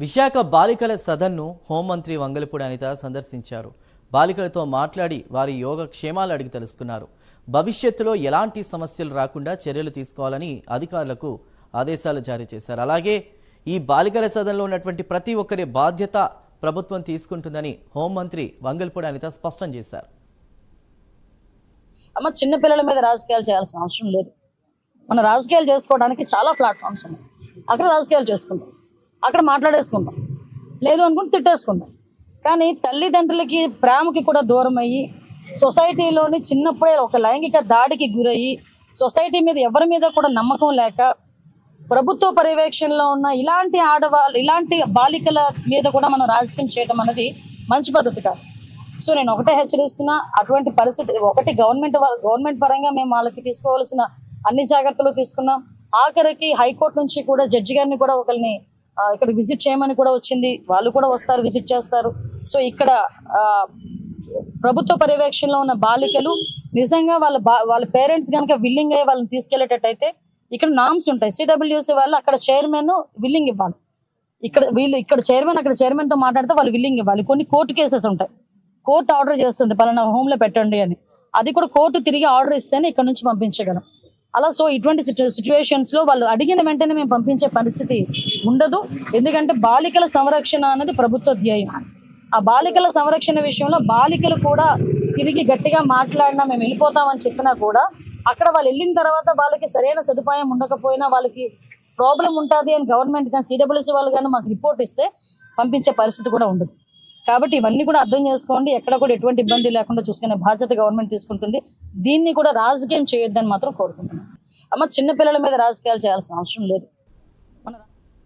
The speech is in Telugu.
విశాఖ బాలికల సదన్ను హోంమంత్రి వంగలపూడి అనిత సందర్శించారు. బాలికలతో మాట్లాడి వారి యోగ క్షేమాలు అడిగి తెలుసుకున్నారు. భవిష్యత్తులో ఎలాంటి సమస్యలు రాకుండా చర్యలు తీసుకోవాలని అధికారులకు ఆదేశాలు జారీ చేశారు. అలాగే ఈ బాలికల సదన్లో ఉన్నటువంటి ప్రతి ఒక్కరి బాధ్యత ప్రభుత్వం తీసుకుంటుందని హోంమంత్రి వంగల్పూడి అనిత స్పష్టం చేశారు. అమ్మ చిన్న పిల్లల మీద రాజకీయాలు చేయాల్సిన అవసరం లేదు. మన రాజకీయాలు చేసుకోవడానికి చాలా ప్లాట్ఫామ్స్ ఉన్నాయి. అక్కడ రాజకీయాలు చేసుకుంటాం. అక్కడ మాట్లాడేసుకుంటాం. లేదు అనుకుంటే తిట్టేసుకుంటాం. కానీ తల్లిదండ్రులకి ప్రేమకి కూడా దూరం అయ్యి సొసైటీలోని చిన్నప్పుడే ఒక లైంగిక దాడికి గురయ్యి సొసైటీ మీద ఎవరి మీద కూడా నమ్మకం లేక ప్రభుత్వ పర్యవేక్షణలో ఉన్న ఇలాంటి ఆడవాళ్ళు ఇలాంటి బాలికల మీద కూడా మనం రాజకీయం చేయడం అనేది మంచి పద్ధతి కాదు. సో నేను ఒకటే హెచ్చరిస్తున్నా అటువంటి పరిస్థితి ఒకటి గవర్నమెంట్ గవర్నమెంట్ పరంగా మేము వాళ్ళకి తీసుకోవాల్సిన అన్ని జాగ్రత్తలు తీసుకున్నాం. ఆఖరికి హైకోర్టు నుంచి కూడా జడ్జి గారిని కూడా ఒకరిని ఇక్కడ విజిట్ చేయమని కూడా వచ్చింది. వాళ్ళు కూడా వస్తారు విజిట్ చేస్తారు. సో ఇక్కడ ఆ, ప్రభుత్వ పర్యవేక్షణలో ఉన్న బాలికలు నిజంగా వాళ్ళ బా- వాళ్ళ పేరెంట్స్ కనుక విల్లింగ్ అయ్యి వాళ్ళని తీసుకెళ్ళేటట్టయితే ఇక్కడ నామ్స్ ఉంటాయి. సిడబ్ల్యూసి వాళ్ళు అక్కడ చైర్మన్ విల్లింగ్ ఇవ్వాలి. ఇక్కడ వీళ్ళు ఇక్కడ చైర్మన్ అక్కడ చైర్మన్తో మాట్లాడితే వాళ్ళు విల్లింగ్ ఇవ్వాలి. కొన్ని కోర్టు కేసెస్ ఉంటాయి. కోర్టు ఆర్డర్ చేస్తుంది పలానా హోమ్లో పెట్టండి అని. అది కూడా కోర్టు తిరిగి ఆర్డర్ ఇస్తేనే ఇక్కడ నుంచి పంపించగలం. అలా సో ఇటువంటి సిచ్యువేషన్స్లో వాళ్ళు అడిగిన వెంటనే మేము పంపించే పరిస్థితి ఉండదు. ఎందుకంటే బాలికల సంరక్షణ అనేది ప్రభుత్వ ధ్యేయం. ఆ బాలికల సంరక్షణ విషయంలో బాలికలు కూడా తిరిగి గట్టిగా మాట్లాడినా మేము వెళ్ళిపోతామని చెప్పినా కూడా అక్కడ వాళ్ళు వెళ్ళిన తర్వాత వాళ్ళకి సరైన సదుపాయం ఉండకపోయినా వాళ్ళకి ప్రాబ్లం ఉంటుంది అని గవర్నమెంట్ కానీ సిడబ్ల్యూసీ వాళ్ళు కానీ మాకు రిపోర్ట్ ఇస్తే పంపించే పరిస్థితి కూడా ఉండదు. కాబట్టి ఇవన్నీ కూడా అర్థం చేసుకోండి. ఎక్కడ కూడా ఎటువంటి ఇబ్బంది లేకుండా చూసుకునే బాధ్యత గవర్నమెంట్ తీసుకుంటుంది. దీన్ని కూడా రాజకీయం చేయొద్దని మాత్రం కోరుకుంటున్నాను. అమ్మ చిన్న పిల్లల మీద రాజకీయాలు చేయాల్సిన అవసరం లేదు.